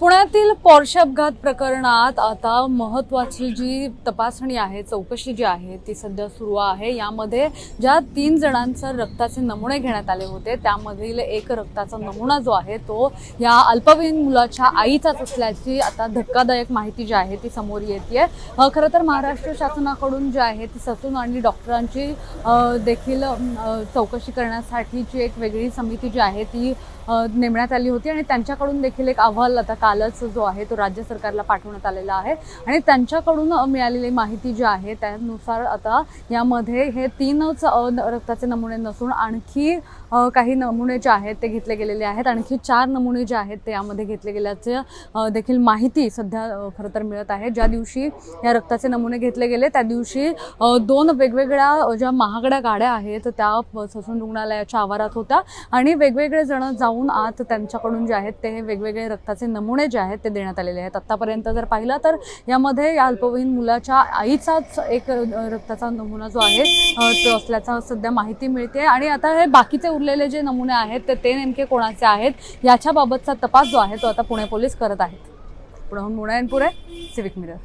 पुण्यातील पॉर्श अपघात प्रकरणात आता महत्वाची जी तपासणी आहे चौकशी जी आहे ती सध्या सुरू आहे. यामध्ये ज्या तीन जणांचा रक्ताचे नमुने घेण्यात आले होते त्यामधील एक रक्ताचा नमुना जो आहे तो या अल्पवयीन मुलाच्या आईचाच असल्याची आता धक्कादायक माहिती जी आहे ती समोर येते खरं तर महाराष्ट्र शासनाकडून जी आहे ती ससून आणि डॉक्टरांची देखील चौकशी करण्यासाठीची एक वेगळी समिती जी आहे ती नेमण्यात आली होती. आणि त्यांच्याकडून देखील एक अहवाल आता कालच जो आहे तो राज्य सरकारला पाठवण्यात आलेला आहे. आणि त्यांच्याकडून मिळालेली माहिती जी आहे त्यानुसार आता यामध्ये हे तीनच रक्ताचे नमुने नसून आणखी काही नमुने जे आहेत ते घेतले गेलेले आहेत. आणखी चार नमुने जे आहेत ते यामध्ये घेतले गेल्याचे देखील माहिती सध्या खरं तर मिळत आहे. ज्या दिवशी या रक्ताचे नमुने घेतले गेले त्या दिवशी दोन वेगवेगळ्या ज्या महागड्या गाड्या आहेत त्या ससून रुग्णालयाच्या आवारात होत्या आणि वेगवेगळे जण जाऊन आत त्यांच्याकडून जे आहेत ते हे वेगवेगळे रक्ताचे नमुने जे आहेत ते देण्यात आलेले आहेत. आत्तापर्यंत जर पाहिलं तर यामध्ये या अल्पवयीन मुलाच्या आईचाच एक रक्ताचा नमुना जो आहे तो असल्याचा सध्या माहिती मिळते. आणि आता हे बाकीचे उरलेले जे नमुने आहेत ते ते नेमके कोणाचे आहेत? याच्याबाबतचा तपास जो आहे तो आता पुणे पोलीस करत आहेत. पुण्याहून मुणायनपुरे सिविक मिरर